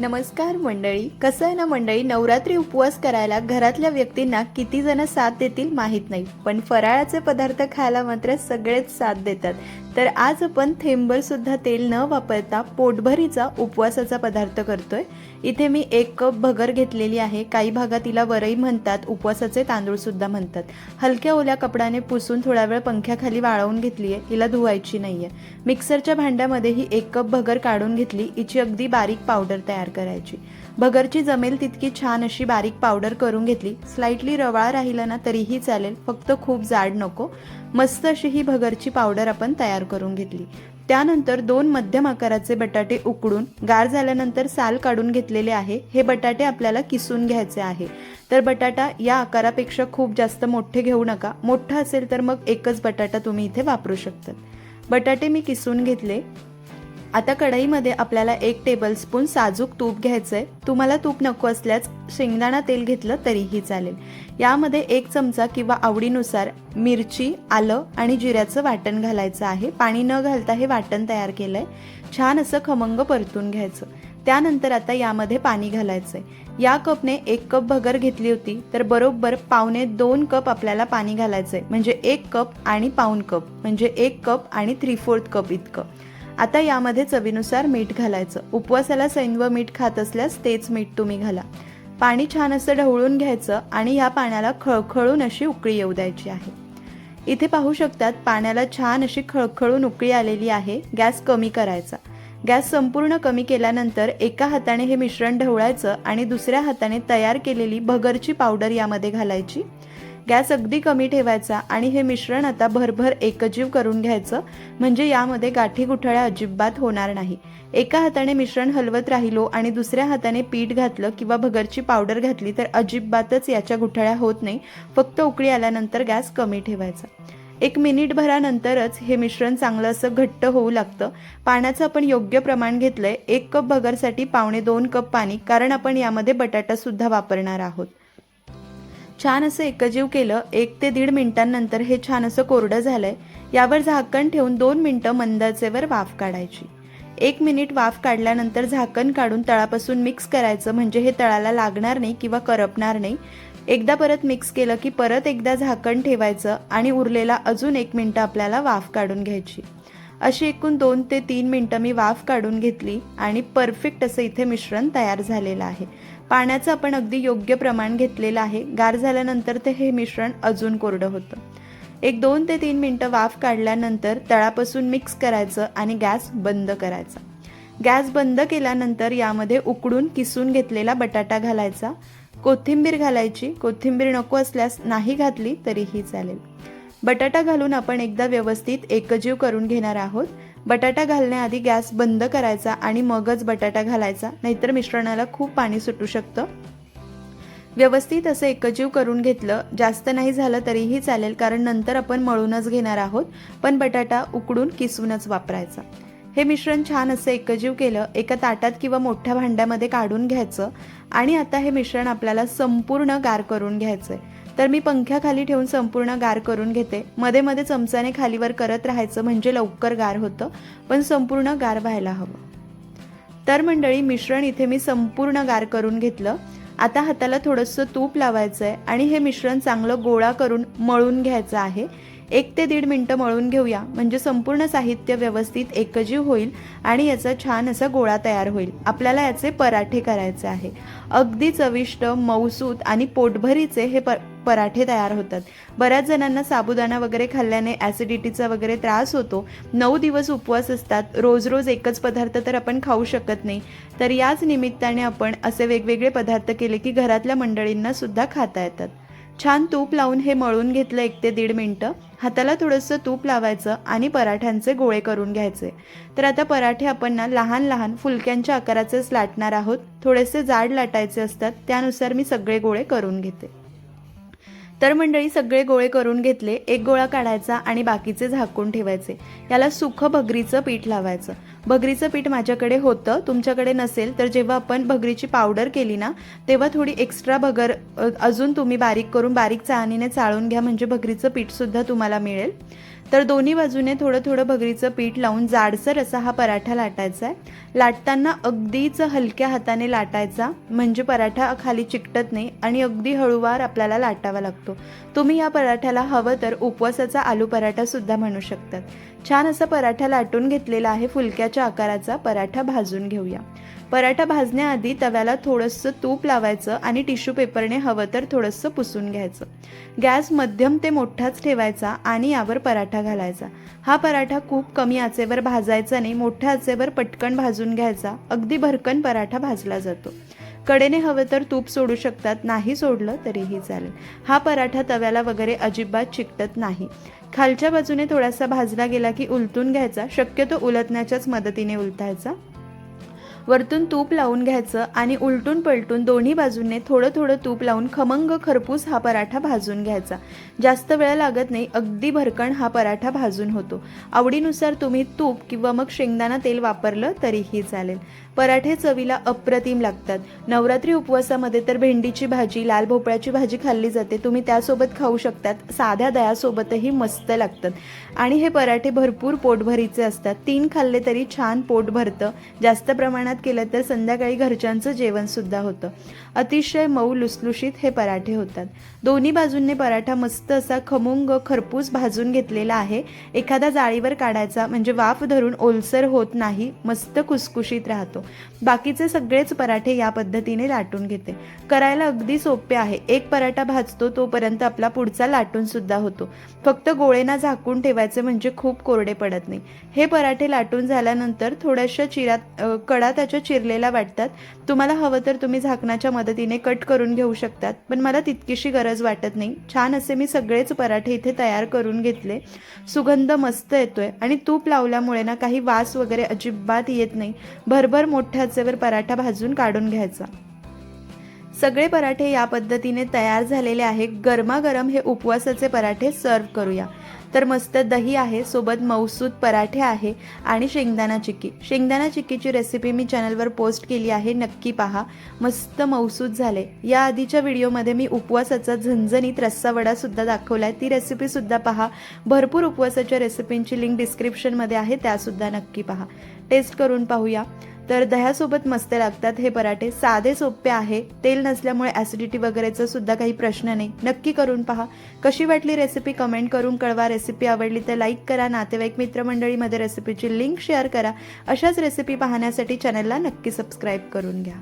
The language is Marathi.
नमस्कार मंडळी कसं आहे ना मंडळी नवरात्री उपवास करायला घरातल्या व्यक्तींना किती जण साथ देतील माहीत नाही. पण फराळाचे पदार्थ खायला मात्र सगळेच साथ देतात. तर आज आपण थेंबरसुद्धा तेल न वापरता पोटभरीचा उपवासाचा पदार्थ करतोय. इथे मी एक कप भगर घेतलेली आहे. काही भागात तिला वरई म्हणतात उपवासाचे तांदूळसुद्धा म्हणतात. हलक्या ओल्या कपड्याने पुसून थोडा वेळ पंख्याखाली वाळवून घेतली आहे हिला धुवायची नाही आहे मिक्सरच्या भांड्यामध्ये ही एक कप भगर काढून घेतली. हिची अगदी बारीक पावडर तयार करायची. भगरची जमेल तितकी छान अशी बारीक पावडर करून घेतली. स्लाइटली रवाळ राहिलं ना तरीही चालेल. फक्त खूप जाड नको. मस्त अशी ही भगरची पावडर आपण तयार करून घेतली. त्यानंतर दोन मध्यम आकाराचे बटाटे उकडून गार झाल्यानंतर साल काढून घेतलेले आहे. हे बटाटे आपल्याला किसून घ्यायचे आहे. तर बटाटा या आकारापेक्षा खूप जास्त मोठे घेऊ नका. मोठा असेल तर मग एकच बटाटा तुम्ही इथे वापरू शकतात. बटाटे मी किसून घेतले. आता कढईमध्ये आपल्याला एक टेबलस्पून साजूक तूप घ्यायचं आहे तुम्हाला तूप नको असल्यास शेंगदाणा तेल घेतलं तरीही चालेल. यामध्ये एक चमचा किंवा आवडीनुसार मिरची आलं आणि जिऱ्याचं वाटण घालायचं आहे. पाणी न घालता हे वाटण तयार केलं आहे छान असं खमंग परतून घ्यायचं. त्यानंतर आता यामध्ये पाणी घालायचं आहे या कपने एक कप भगर घेतली होती तर बरोबर पावणे दोन कप आपल्याला पाणी घालायचं आहे म्हणजे एक कप आणि पाऊन कप. म्हणजे एक कप आणि थ्री फोर्थ कप इतकं. आता यामध्ये चवीनुसार मीठ घालायचं. उपवासाला सैन्व मीठ खात असल्यास तेच मीठ तुम्ही घाला. पाणी छान असं ढवळून घ्यायचं आणि ह्या पाण्याला खळखळून अशी उकळी येऊ द्यायची आहे. इथे पाहू शकतात पाण्याला छान अशी खळखळून उकळी आलेली आहे. गॅस कमी करायचा. गॅस संपूर्ण कमी केल्यानंतर एका हाताने हे मिश्रण ढवळायचं आणि दुसऱ्या हाताने तयार केलेली भगरची पावडर यामध्ये घालायची. गॅस अगदी कमी ठेवायचा आणि हे मिश्रण आता भरभर एकजीव करून घ्यायचं म्हणजे यामध्ये गाठी गुठळ्या अजिबात होणार नाही. एका हाताने मिश्रण हलवत राहिलो आणि दुसऱ्या हाताने पीठ घातलं किंवा भगरची पावडर घातली तर अजिबातच याच्या गुठळ्या होत नाही फक्त उकळी आल्यानंतर गॅस कमी ठेवायचा. एक मिनिटभरानंतरच हे मिश्रण चांगलं असं घट्ट होऊ लागतं. पाण्याचं आपण योग्य प्रमाण घेतलंय. एक कप भगरसाठी पावणे दोन कप पाणी कारण आपण यामध्ये बटाटा सुद्धा वापरणार आहोत. छान असं एकजीव केलं एक ते दीड मिनिटांनंतर हे छान असं कोरडं झालंय यावर झाकण ठेवून दोन मिनटं मंदाचेवर वाफ काढायची. एक मिनिट वाफ काढल्यानंतर झाकण काढून तळापासून मिक्स करायचं म्हणजे हे तळाला लागणार नाही किंवा करपणार नाही. एकदा परत मिक्स केलं की परत एकदा झाकण ठेवायचं आणि उरलेला अजून एक मिनटं आपल्याला वाफ काढून घ्यायची. अशी एकूण दोन ते तीन मिनटं मी वाफ काढून घेतली आणि परफेक्ट असं इथे मिश्रण तयार झालेलं आहे. पाण्याचं आपण अगदी योग्य प्रमाण घेतलेलं आहे. गार झाल्यानंतर ते हे मिश्रण अजून कोरडं होतं. एक दोन ते तीन मिनटं वाफ काढल्यानंतर तळापासून मिक्स करायचं आणि गॅस बंद करायचा. गॅस बंद केल्यानंतर यामध्ये उकडून किसून घेतलेला बटाटा घालायचा. कोथिंबीर घालायची. कोथिंबीर नको असल्यास नाही घातली तरीही चालेल. बटाटा घालून आपण एकदा व्यवस्थित एकजीव करून घेणार आहोत. बटाटा घालण्याआधी गॅस बंद करायचा आणि मगच बटाटा घालायचा नाहीतर मिश्रणाला खूप पाणी सुटू शकतं. व्यवस्थित असं एकजीव करून घेतलं जास्त नाही झालं तरीही चालेल कारण नंतर आपण मळूनच घेणार आहोत पण बटाटा उकडून किसूनच वापरायचा. हे मिश्रण छान असं एकजीव केलं एका ताटात किंवा मोठ्या भांड्यामध्ये काढून घ्यायचं आणि आता हे मिश्रण आपल्याला संपूर्ण गार करून घ्यायचं आहे तर मी पंख्याखाली ठेवून संपूर्ण गार करून घेते. मध्ये मध्ये चमचाने खालीवर करत राहायचं म्हणजे लवकर गार होतं पण संपूर्ण गार व्हायला हवं. तर मंडळी मिश्रण इथे मी संपूर्ण गार करून घेतलं. आता हाताला थोडंसं तूप लावायचं आहे आणि हे मिश्रण चांगलं गोळा करून मळून घ्यायचं आहे. एक ते दीड मिनटं मळून घेऊया. म्हणजे संपूर्ण साहित्य व्यवस्थित एकजीव होईल आणि याचा छान असा गोळा तयार होईल. आपल्याला याचे पराठे करायचे आहे. अगदी चविष्ट मऊसूत आणि पोटभरीचे हे प पराठे तयार होतात. बऱ्याच जणांना साबुदाणा वगैरे खाल्ल्याने ॲसिडिटीचा वगैरे त्रास होतो. नऊ दिवस उपवास असतात. रोज रोज एकच पदार्थ तर आपण खाऊ शकत नाही. तर याच निमित्ताने आपण असे वेगवेगळे पदार्थ केले की घरातल्या मंडळींना सुद्धा खाता येतात. छान तूप लावून हे मळून घेतलं एक ते दीड मिनटं. हाताला थोडंसं तूप लावायचं आणि पराठ्यांचे गोळे करून घ्यायचे. तर आता पराठे आपण ना लहान लहान फुलक्यांच्या आकाराचेच लाटणार आहोत. थोडेसे जाड लाटायचे असतात. त्यानुसार मी सगळे गोळे करून घेते. तर मंडळी सगळे गोळे करून घेतले एक गोळा काढायचा आणि बाकीचे झाकून ठेवायचे. याला सुखं भगरीचं पीठ लावायचं. भगरीचं पीठ माझ्याकडे होतं तुमच्याकडे नसेल तर जेव्हा आपण भगरीची पावडर केली ना तेव्हा थोडी एक्स्ट्रा भगर अजून तुम्ही बारीक करून बारीक चाळणीने चाळून घ्या म्हणजे भगरीचं पीठसुद्धा तुम्हाला मिळेल. तर दोन्ही बाजूने थोडं थोडं भगरीचं पीठ लावून जाडसर असा हा पराठा लाटायचा आहे. लाटताना अगदीच हलक्या हाताने लाटायचा म्हणजे पराठा खाली चिकटत नाही आणि अगदी हळूवार आपल्याला लाटावा लागतो. तुम्ही या पराठ्याला हवं तर उपवासाचा आलू पराठा सुद्धा म्हणू शकतात. छान असा पराठा लाटून घेतलेला आहे फुलक्याच्या आकाराचा. पराठा भाजून घेऊया. पराठा भाजण्याआधी तव्याला थोडंसं तूप लावायचं आणि टिश्यू पेपरने हवं तर थोडंसं पुसून घ्यायचं. गॅस मध्यम ते मोठाच ठेवायचा आणि यावर पराठा घालायचा. हा पराठा खूप कमी आचेवर भाजायचा नाही मोठ्या आचेवर पटकन भाजून घ्यायचा. अगदी भरकन पराठा भाजला जातो. कडेने हवं तर तूप सोडू शकतात नाही सोडलं तरीही चालेल. हा पराठा तव्याला वगैरे अजिबात चिकटत नाही. खालच्या बाजूने थोडासा भाजला गेला की उलटून घ्यायचा. शक्यतो उलटण्याच्याच मदतीने उलटायचा. वरतून तूप लावून घ्यायचं आणि उलटून पलटून दोन्ही बाजूंनी थोडं थोडं तूप लावून खमंग खरपूस हा पराठा भाजून घ्यायचा. जास्त वेळ लागत नाही अगदी भरकण हा पराठा भाजून होतो. आवडीनुसार तुम्ही तूप किंवा मग शेंगदाणा तेल वापरलं तरीही चालेल. पराठे चवीला अप्रतिम लागतात. नवरात्री उपवासामध्ये तर भेंडीची भाजी लाल भोपळ्याची भाजी खाल्ली जाते. तुम्ही त्यासोबत खाऊ शकतात. साध्या दह्यासोबतही मस्त लागतात. आणि हे पराठे भरपूर पोटभरीचे असतात. तीन खाल्ले तरी छान पोट भरतं. जास्त प्रमाणात केलं तर संध्याकाळी घरच्यांचं जेवणसुद्धा होतं. अतिशय मऊ लुसलुशीत हे पराठे होतात. दोन्ही बाजूंनी पराठा मस्त असा खमुंग खरपूस भाजून घेतलेला आहे. एखादा जाळीवर काढायचा म्हणजे वाफ धरून ओलसर होत नाही मस्त कुसकुशीत राहतो. बाकीचे सगळेच पराठे या पद्धतीने लाटून घेते. करायला अगदी सोपे आहे. एक पराठा भाजतो तोपर्यंत आपला पुढचा लाटून सुद्धा होतो. फक्त गोळेना झाकून ठेवायचे म्हणजे खूप कोरडे पडत नाही. हे पराठे लाटून झाल्यानंतर थोड्याशा चिरात कडा त्याच्या चिरलेल्या वाटतात. तुम्हाला हवं तर तुम्ही झाकणाच्या मदतीने कट करून घेऊ शकतात. पण मला तितकीशी गरज वाटत नाही. छान असे मी सगळेच पराठे इथे तयार करून घेतले. सुगंध मस्त येतोय. आणि तूप लावल्यामुळे ना काही वास वगैरे अजिबात येत नाही. भरभर मोठ्याचेवर पराठा भाजून काढून घ्यायचा. सगळे पराठे या पद्धतीने तयार झालेले आहे गरमागरम हे उपवासाचे पराठे सर्व करूया. तर मस्त दही आहे सोबत मौसूद पराठे आहे आणि शेंगदाणा चिक्की. शेंगदाणा चिक्कीची रेसिपी मी चॅनलवर पोस्ट केली आहे नक्की पहा. मस्त मौसूद झाले. या आधीच्या व्हिडिओमध्ये मी उपवासाचा झणझणीत रस्सा वडासुद्धा दाखवला आहे ती रेसिपीसुद्धा पहा. भरपूर उपवासाच्या रेसिपींची लिंक डिस्क्रिप्शनमध्ये आहे त्यासुद्धा नक्की पहा. टेस्ट करून पाहूया. तर दह्यासोबत मस्त लागतात हे पराठे. साधे सोपे आहे. तेल नसल्यामुळे ॲसिडिटी वगैरेचा सुद्धा काही प्रश्न नाही. नक्की करून पहा. कशी वाटली रेसिपी कमेंट करून कळवा. रेसिपी आवडली तर लाईक करा. नातेवाईक मित्रमंडळीमध्ये रेसिपीची लिंक शेअर करा. अशाच रेसिपी पाहण्यासाठी चॅनलला नक्की सबस्क्राईब करून घ्या.